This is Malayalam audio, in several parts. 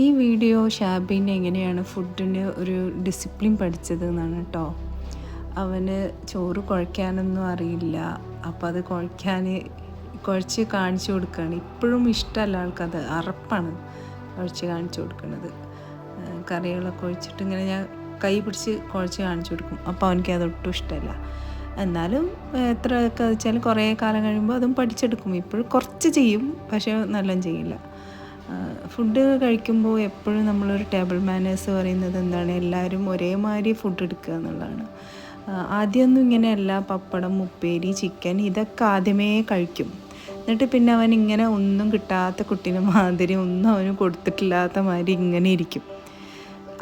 ഈ വീഡിയോ ഷാബിനെ എങ്ങനെയാണ് ഫുഡിന് ഒരു ഡിസിപ്ലിൻ പഠിച്ചത് എന്നാണ് കേട്ടോ അവന് ചോറ് കുഴയ്ക്കാനൊന്നും അറിയില്ല. അപ്പോൾ അത് കുഴയ്ക്കാൻ കുഴച്ച് കാണിച്ചു കൊടുക്കുകയാണ്. ഇപ്പോഴും ഇഷ്ടമല്ല ആൾക്കത്. അറപ്പാണ് കുഴച്ച് കാണിച്ചു കൊടുക്കുന്നത്. കറികളൊക്കെ ഒഴിച്ചിട്ട് ഇങ്ങനെ ഞാൻ കൈ പിടിച്ച് കുഴച്ച് കാണിച്ചു കൊടുക്കും. അപ്പോൾ അവനിക്ക് അതൊട്ടും ഇഷ്ടമല്ല. എന്നാലും എത്രയൊക്കെ വെച്ചാൽ കുറേ കാലം കഴിയുമ്പോൾ അതും പഠിച്ചെടുക്കും. ഇപ്പോഴും കുറച്ച് ചെയ്യും പക്ഷേ നല്ലോണം ചെയ്യില്ല. ഫുഡ് കഴിക്കുമ്പോൾ എപ്പോഴും നമ്മളൊരു ടേബിൾ മാനേഴ്സ് പറയുന്നത് എന്താണ്? എല്ലാവരും ഒരേമാതിരി ഫുഡ് എടുക്കുക എന്നുള്ളതാണ്. ആദ്യമൊന്നും ഇങ്ങനെയല്ല. പപ്പടം ഉപ്പേരി ചിക്കൻ ഇതൊക്കെ ആദ്യമേ കഴിക്കും. എന്നിട്ട് പിന്നെ അവൻ ഇങ്ങനെ ഒന്നും കിട്ടാത്ത കുട്ടീനെ മാതിരി ഒന്നും അവന് കൊടുത്തിട്ടില്ലാത്ത മാതിരി ഇങ്ങനെ ഇരിക്കും.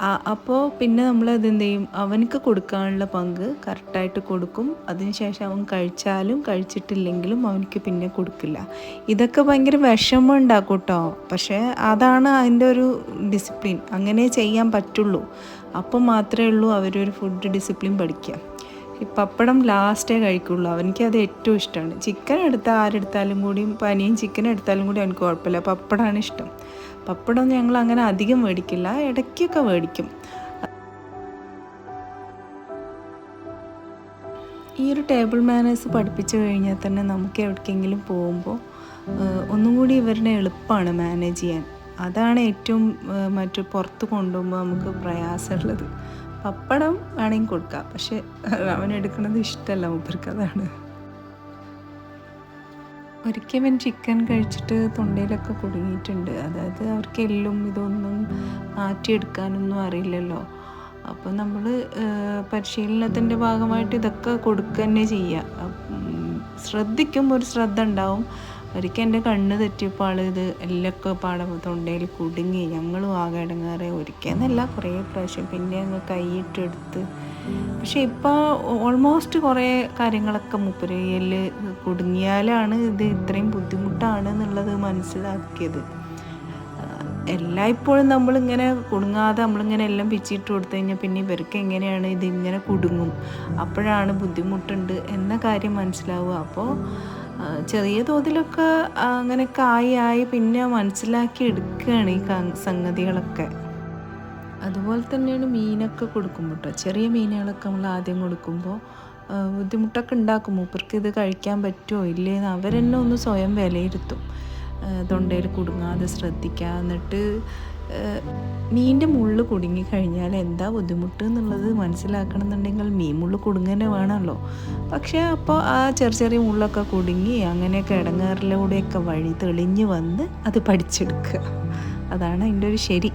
അപ്പോൾ പിന്നെ നമ്മൾ അതെന്ത് ചെയ്യും അവനക്ക് കൊടുക്കാനുള്ള പങ്ക് കറക്റ്റായിട്ട് കൊടുക്കും. അതിനുശേഷം അവൻ കഴിച്ചാലും കഴിച്ചിട്ടില്ലെങ്കിലും അവനക്ക് പിന്നെ കൊടുക്കില്ല. ഇതൊക്കെ ഭയങ്കര വിഷമം ഉണ്ടാക്കും കേട്ടോ പക്ഷേ അതാണ് അതിന്റെ ഒരു ഡിസിപ്ലിൻ. അങ്ങനെ ചെയ്യാൻ പറ്റുള്ളൂ. അപ്പം മാത്രമേ ഉള്ളൂ അവരൊരു ഫുഡ് ഡിസിപ്ലിൻ പഠിക്കുക. ഈ പപ്പടം ലാസ്റ്റേ കഴിക്കുള്ളൂ. അവനിക്ക് അത് ഏറ്റവും ഇഷ്ടമാണ്. ചിക്കൻ എടുത്താൽ ആരെടുത്താലും കൂടിയും പനിയും ചിക്കൻ എടുത്താലും കൂടി അവനക്ക് കുഴപ്പമില്ല. പപ്പടമാണ് ഇഷ്ടം. പപ്പടം ഞങ്ങൾ അങ്ങനെ അധികം മേടിക്കില്ല. ഇടയ്ക്കൊക്കെ മേടിക്കും. ഈ ഒരു ടേബിൾ മാനേഴ്സ് പഠിപ്പിച്ചു കഴിഞ്ഞാൽ തന്നെ നമുക്ക് എവിടേക്കെങ്കിലും പോകുമ്പോൾ ഒന്നും കൂടി ഇവരുടെ എളുപ്പമാണ് മാനേജ് ചെയ്യാൻ. അതാണ് ഏറ്റവും മറ്റു പുറത്ത് കൊണ്ടുപോകുമ്പോൾ നമുക്ക് പ്രയാസമുള്ളത്. പപ്പടം വേണമെങ്കിൽ കൊടുക്കാം. പക്ഷെ അവൻ എടുക്കുന്നത് ഇഷ്ടമല്ല മൂപ്പർക്ക് അതാണ്. ഒരിക്കൽ അവൻ ചിക്കൻ കഴിച്ചിട്ട് തൊണ്ടയിലൊക്കെ കുടുങ്ങിയിട്ടുണ്ട്. അതായത് അവർക്ക് എല്ലും ഇതൊന്നും മാറ്റിയെടുക്കാനൊന്നും അറിയില്ലല്ലോ. അപ്പോൾ നമ്മൾ പരിശീലനത്തിന്റെ ഭാഗമായിട്ട് ഇതൊക്കെ കൊടുക്കുക തന്നെ ചെയ്യുക ശ്രദ്ധിക്കുമ്പോൾ ശ്രദ്ധിക്കും ഒരു ശ്രദ്ധ ഉണ്ടാവും. ഒരിക്കൽ എന്റെ കണ്ണ് തെറ്റിയപ്പോൾ ആൾ ഇത് എല്ലൊക്കെ പാടെ തൊണ്ടയിൽ കുടുങ്ങി. ഞങ്ങളും ആകെ ഇടങ്ങാറെ. ഒരിക്കലെന്നല്ല കുറേ പ്രാവശ്യം. പിന്നെ അങ്ങ് കൈയിട്ടെടുത്ത്. പക്ഷെ ഇപ്പോൾ ഓൾമോസ്റ്റ് കുറേ കാര്യങ്ങളൊക്കെ മുപ്പരയിൽ കുടുങ്ങിയാലാണ് ഇത് ഇത്രയും ബുദ്ധിമുട്ടാണ് എന്നുള്ളത് മനസ്സിലാക്കിയത്. എല്ലായ്പ്പോഴും നമ്മളിങ്ങനെ കുടുങ്ങാതെ നമ്മളിങ്ങനെ എല്ലാം പിച്ചിട്ട് കൊടുത്തു കഴിഞ്ഞാൽ പിന്നെ ഇവർക്ക് എങ്ങനെയാണ് ഇതിങ്ങനെ കുടുങ്ങും? അപ്പോഴാണ് ബുദ്ധിമുട്ടുണ്ട് എന്ന കാര്യം മനസ്സിലാവുക. അപ്പോൾ ചെറിയ തോതിലൊക്കെ അങ്ങനെ ആയി പിന്നെ മനസ്സിലാക്കി എടുക്കുകയാണ് ഈ സംഗതികളൊക്കെ. അതുപോലെ തന്നെയാണ് മീനൊക്കെ കൊടുക്കുമ്പോൾ കേട്ടോ ചെറിയ മീനുകളൊക്കെ നമ്മൾ ആദ്യം കൊടുക്കുമ്പോൾ ബുദ്ധിമുട്ടൊക്കെ ഉണ്ടാക്കും. മൂപ്പർക്ക് ഇത് കഴിക്കാൻ പറ്റുമോ ഇല്ലേന്ന് അവരെന്നെ ഒന്ന് സ്വയം വിലയിരുത്തും. തൊണ്ടയിൽ കുടുങ്ങാതെ ശ്രദ്ധിക്കുക എന്നിട്ട് മീനിന്റെ മുള്ള് കുടുങ്ങിക്കഴിഞ്ഞാൽ എന്താ ബുദ്ധിമുട്ട് എന്നുള്ളത് മനസ്സിലാക്കണം എന്നുണ്ടെങ്കിൽ മീൻ മുള്ള് കുടുങ്ങനെ വേണമല്ലോ. പക്ഷേ അപ്പോൾ ആ ചെറിയ ചെറിയ മുള്ളൊക്കെ കുടുങ്ങി അങ്ങനെയൊക്കെ ഇടങ്ങാറിലൂടെയൊക്കെ വഴി തെളിഞ്ഞ് വന്ന് അത് പഠിച്ചെടുക്കുക. അതാണ് അതിന്റെ ഒരു ശരി.